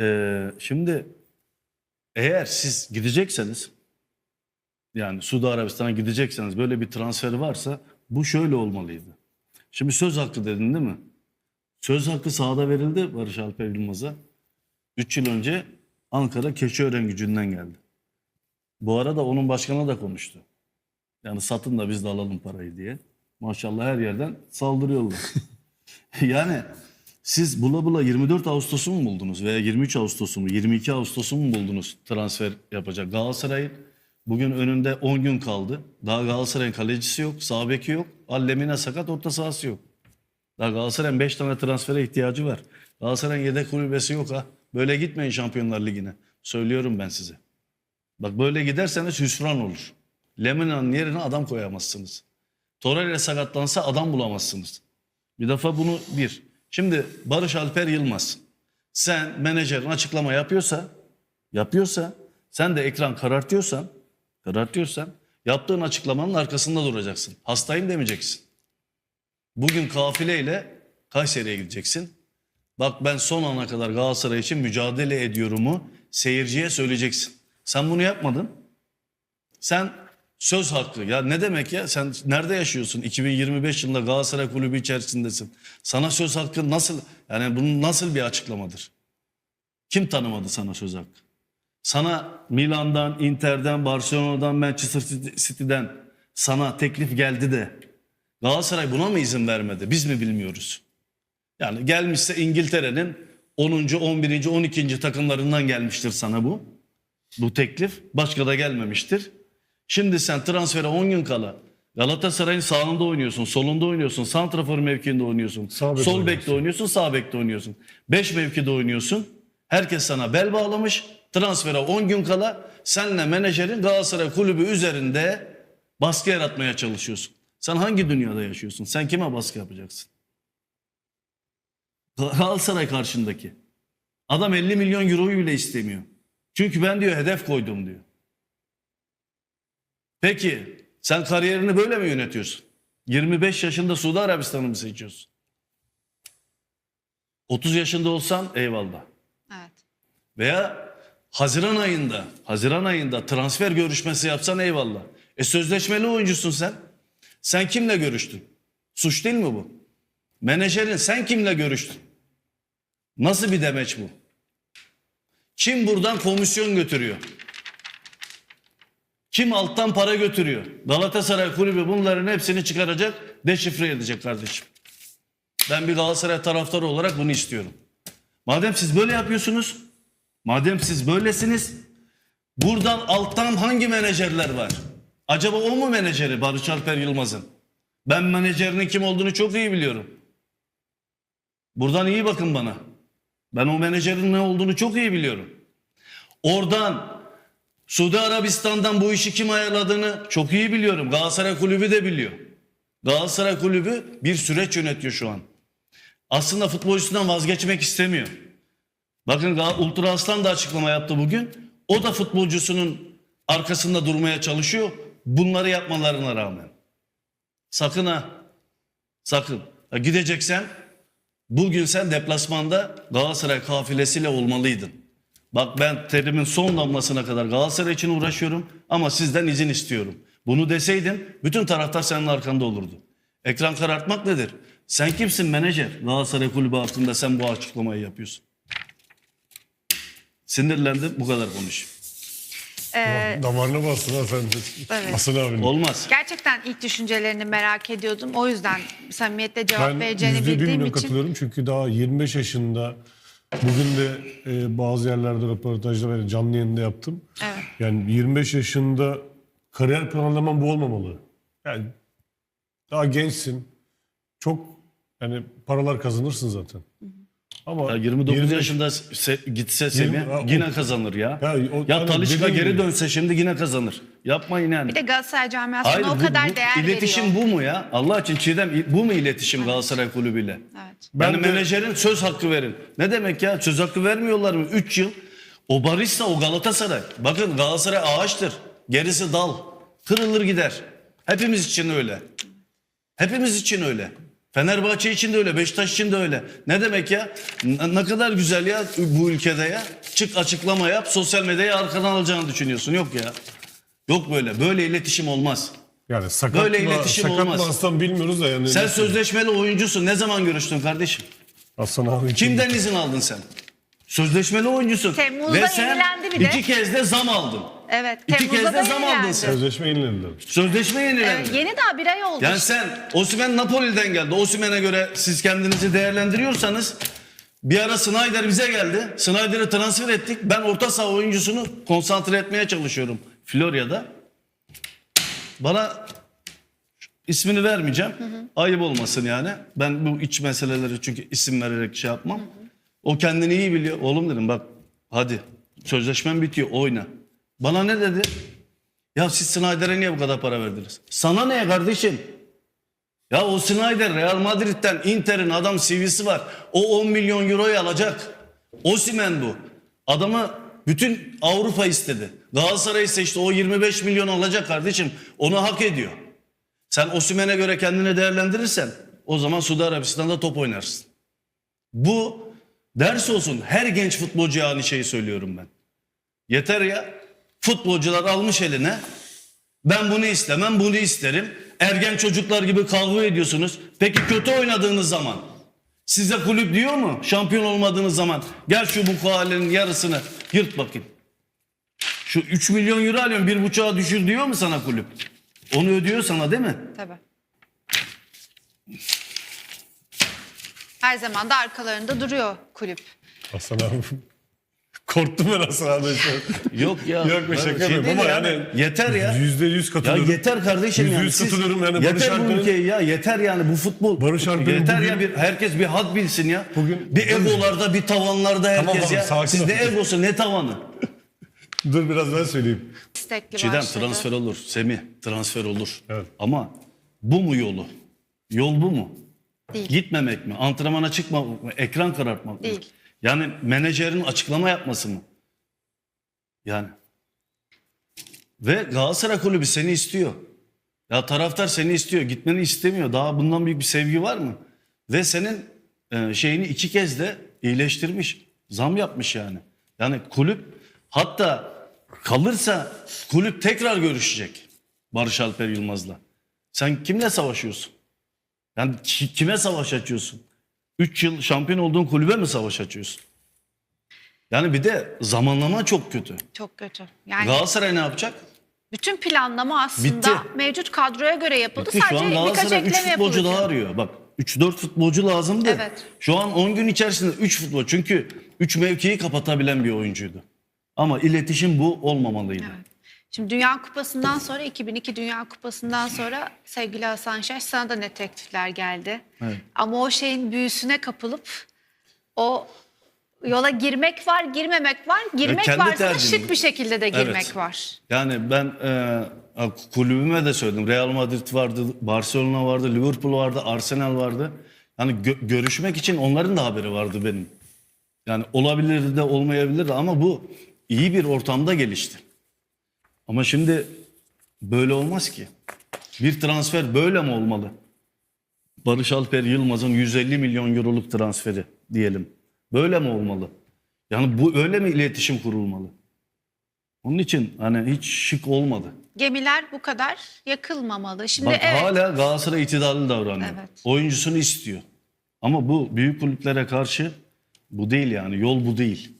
Ee, şimdi eğer siz gidecekseniz yani Suudi Arabistan'a gidecekseniz böyle bir transfer varsa bu şöyle olmalıydı. Şimdi söz hakkı dedin değil mi? Söz hakkı sahada verildi Barış Alper Yılmaz'a. 3 yıl önce Ankara Keçiören gücünden geldi. Bu arada onun başkanı da konuştu. Yani satın da biz de alalım parayı diye. Maşallah her yerden saldırıyorlar. yani siz bula bula 24 Ağustos'u mu buldunuz veya 23 Ağustos'u mu 22 Ağustos'u mu buldunuz transfer yapacak? Galatasaray'ın bugün önünde 10 gün kaldı. Daha Galatasaray'ın kalecisi yok, sağ beki yok. Allemine sakat, orta sahası yok. Daha Galatasaray'ın 5 tane transfere ihtiyacı var. Galatasaray'ın yedek kulübesi yok ha. Böyle gitmeyin Şampiyonlar Ligi'ne. Söylüyorum ben size. Bak böyle giderseniz hüsran olur. Lemina'nın yerine adam koyamazsınız. Torreira sakatlansa adam bulamazsınız. Bir defa bunu bir. Şimdi Barış Alper Yılmaz. Sen menajerin açıklama yapıyorsa, yapıyorsa, sen de ekran karartıyorsan, karartıyorsan, yaptığın açıklamanın arkasında duracaksın. Hastayım demeyeceksin. Bugün kafileyle Kayseri'ye gideceksin. Bak ben son ana kadar Galatasaray için mücadele ediyorumu seyirciye söyleyeceksin. Sen bunu yapmadın. Sen söz hakkı. Ya ne demek ya? Sen nerede yaşıyorsun? 2025 yılında Galatasaray kulübü içerisindesin. Sana söz hakkı nasıl yani bunun nasıl bir açıklamadır? Kim tanımadı sana söz hakkı? Sana Milan'dan Inter'den Barcelona'dan Manchester City'den sana teklif geldi de Galatasaray buna mı izin vermedi? Biz mi bilmiyoruz? Yani gelmişse İngiltere'nin 10. 11. 12. takımlarından gelmiştir sana bu. Bu teklif başka da gelmemiştir Şimdi sen transfere 10 gün kala Galatasaray'ın sağında oynuyorsun, solunda oynuyorsun, santrafor mevkiinde oynuyorsun, Sağ bek sol oynuyorsun. bekte oynuyorsun, sağ bekte oynuyorsun. 5 mevkide oynuyorsun. Herkes sana bel bağlamış. Transfere 10 gün kala senle menajerin Galatasaray kulübü üzerinde baskı yaratmaya çalışıyorsun. Sen hangi dünyada yaşıyorsun? Sen kime baskı yapacaksın? Galatasaray karşındaki. Adam 50 milyon euroyu bile istemiyor. Çünkü ben diyor hedef koydum diyor. Peki sen kariyerini böyle mi yönetiyorsun? 25 yaşında Suudi Arabistan'ı mı seçiyorsun? 30 yaşında olsan eyvallah. Evet. Veya Haziran ayında, Haziran ayında transfer görüşmesi yapsan eyvallah. E sözleşmeli oyuncusun sen. Sen kimle görüştün? Suç değil mi bu? Menajerin sen kimle görüştün? Nasıl bir demeç bu? Kim buradan komisyon götürüyor? Kim alttan para götürüyor? Galatasaray kulübü bunların hepsini çıkaracak, deşifre edecek kardeşim. Ben bir Galatasaray taraftarı olarak bunu istiyorum. Madem siz böyle yapıyorsunuz, madem siz böylesiniz, buradan alttan hangi menajerler var? Acaba o mu menajeri Barış Alper Yılmaz'ın? Ben menajerinin kim olduğunu çok iyi biliyorum. Buradan iyi bakın bana. Ben o menajerin ne olduğunu çok iyi biliyorum. Oradan Suudi Arabistan'dan bu işi kim ayarladığını çok iyi biliyorum. Galatasaray Kulübü de biliyor. Galatasaray Kulübü bir süreç yönetiyor şu an. Aslında futbolcusundan vazgeçmek istemiyor. Bakın Ultra Aslan da açıklama yaptı bugün. O da futbolcusunun arkasında durmaya çalışıyor. Bunları yapmalarına rağmen. Sakın ha. Sakın. Ha, gideceksen bugün sen deplasmanda Galatasaray kafilesiyle olmalıydın. Bak ben terimin son damlasına kadar Galatasaray için uğraşıyorum ama sizden izin istiyorum. Bunu deseydin bütün taraftar senin arkanda olurdu. Ekran karartmak nedir? Sen kimsin menajer? Galatasaray kulübü hakkında sen bu açıklamayı yapıyorsun. Sinirlendim bu kadar konuşayım. Ee, Damarına bastın ha sen. Evet. Hasan abinin. Olmaz. gerçekten ilk düşüncelerini merak ediyordum. O yüzden samimiyetle cevap Ben vereceğini yüzde bir bildiğim milyon için. katılıyorum çünkü daha 25 yaşında bugün de e, bazı yerlerde röportajda ve canlı yayında yaptım. Evet. Yani 25 yaşında kariyer planlaman bu olmamalı. Yani daha gençsin. Çok yani paralar kazanırsın zaten. Ama Ya 29 25 yaşında se- gitse Semih ha, o- yine kazanır ya. Ya Ya, o- hani Talişka geri gibi. dönse şimdi yine kazanır. Yapmayın yani. Bir de Galatasaray camiasına Hayır, o bu- kadar bu değer iletişim veriyor. bu mu ya? Allah için Çiğdem bu mu iletişim Galatasaray kulübüyle? Evet. Ben yani de- menajerin söz hakkı verin. Ne demek ya? Söz hakkı vermiyorlar mı? 3 yıl. O barışsa o Galatasaray. Bakın Galatasaray ağaçtır. Gerisi dal. Kırılır gider. Hepimiz için öyle. Hepimiz için öyle. Fenerbahçe için de öyle, Beşiktaş için de öyle. Ne demek ya? Ne kadar güzel ya bu ülkede ya. Çık açıklama yap, sosyal medyayı arkadan alacağını düşünüyorsun. Yok ya. Yok böyle. Böyle iletişim olmaz. Yani sakatla, Böyle iletişim sakatla olmaz. Aslan bilmiyoruz da yani. Sen sözleşmeli oyuncusun. Ne zaman görüştün kardeşim? Aslan abi. Kimden izin aldın sen? Sözleşmeli oyuncusun. Temmuz'da Ve sen yenilendi bir de. iki kez de zam aldın. Evet. İki Temmuz'da kez de da zam yenilendi. aldın sen. Sözleşme yenilediler. Sözleşme yenilendi. Ee, yeni daha bir ay oldu. Yani sen Osimhen Napoli'den geldi. Osimhen'e göre siz kendinizi değerlendiriyorsanız bir ara Snyder bize geldi. Snyder'ı transfer ettik. Ben orta saha oyuncusunu konsantre etmeye çalışıyorum Florya'da. Bana ismini vermeyeceğim. Ayıp olmasın yani. Ben bu iç meseleleri çünkü isim vererek şey yapmam. O kendini iyi biliyor. Oğlum dedim bak hadi sözleşmen bitiyor oyna. Bana ne dedi? Ya siz Snyder'e niye bu kadar para verdiniz? Sana ne kardeşim? Ya o Snyder Real Madrid'den Inter'in adam CV'si var. O 10 milyon euroyu alacak. Osimhen bu. Adamı bütün Avrupa istedi. Galatasaray seçti. O 25 milyon alacak kardeşim. Onu hak ediyor. Sen Osimhen'e göre kendini değerlendirirsen o zaman Suudi Arabistan'da top oynarsın. Bu ders olsun. Her genç futbolcuya aynı şeyi söylüyorum ben. Yeter ya. Futbolcular almış eline. Ben bunu istemem, bunu isterim. Ergen çocuklar gibi kavga ediyorsunuz. Peki kötü oynadığınız zaman size kulüp diyor mu? Şampiyon olmadığınız zaman gel şu bu halenin yarısını yırt bakayım. Şu 3 milyon euro alıyorum bir buçuğa düşür diyor mu sana kulüp? Onu ödüyor sana değil mi? Tabii. Her zaman da arkalarında duruyor kulüp. Aslan abi. Korktum ben Aslan abi. şu an. Yok ya. Yok be şaka şey yapıyorum değil ama ya. yani. Yeter ya. Yüzde yüz Ya katılıyorum. yeter kardeşim Yüzde yani. yüz Siz- katılıyorum yani. Barış yeter bu Alper'in- ülkeyi ya. Yeter yani bu futbol. Barış Alper'in yeter bugün- ya bir herkes bir had bilsin ya. Bugün- bir egolarda bir tavanlarda herkes Tamam abi, ya. sakin Siz ol. ne egosu ne tavanı. Dur biraz ben söyleyeyim. İstekli Çiğdem başladı. transfer olur. Semih transfer olur. Evet. Ama bu mu yolu? Yol bu mu? Değil. Gitmemek mi? Antrenmana çıkmamak mı? Ekran karartmak mı? Değil. Yani menajerin açıklama yapması mı? Yani. Ve Galatasaray kulübü seni istiyor. Ya taraftar seni istiyor. Gitmeni istemiyor. Daha bundan büyük bir sevgi var mı? Ve senin e, şeyini iki kez de iyileştirmiş. Zam yapmış yani. Yani kulüp hatta kalırsa kulüp tekrar görüşecek Barış Alper Yılmaz'la. Sen kimle savaşıyorsun? Yani ki- kime savaş açıyorsun? 3 yıl şampiyon olduğun kulübe mi savaş açıyorsun? Yani bir de zamanlama çok kötü. Çok kötü. Yani Galatasaray ne yapacak? bütün planlama aslında Bitti. mevcut kadroya göre yapıldı. Bitti. Şu Sadece an birkaç Galatasaray 3 ekleme futbolcu daha arıyor. Bak 3-4 futbolcu lazımdı. Evet. Şu an 10 gün içerisinde 3 futbol. Çünkü 3 mevkiyi kapatabilen bir oyuncuydu. Ama iletişim bu olmamalıydı. Evet. Şimdi Dünya Kupası'ndan sonra 2002 Dünya Kupası'ndan sonra sevgili Hasan Şaş sana da ne teklifler geldi. Evet. Ama o şeyin büyüsüne kapılıp o yola girmek var, girmemek var. Girmek kendi varsa da şık bir şekilde de girmek Evet. var. Yani ben e, kulübüme de söyledim. Real Madrid vardı, Barcelona vardı, Liverpool vardı, Arsenal vardı. Yani gö- görüşmek için onların da haberi vardı benim. Yani olabilir de olmayabilir de ama bu iyi bir ortamda gelişti. Ama şimdi böyle olmaz ki. Bir transfer böyle mi olmalı? Barış Alper Yılmaz'ın 150 milyon euroluk transferi diyelim. Böyle mi olmalı? Yani bu öyle mi iletişim kurulmalı? Onun için hani hiç şık olmadı. Gemiler bu kadar yakılmamalı. Şimdi Bak evet. hala Galatasaray itidalli davranıyor. Evet. Oyuncusunu istiyor. Ama bu büyük kulüplere karşı bu değil yani. Yol bu değil.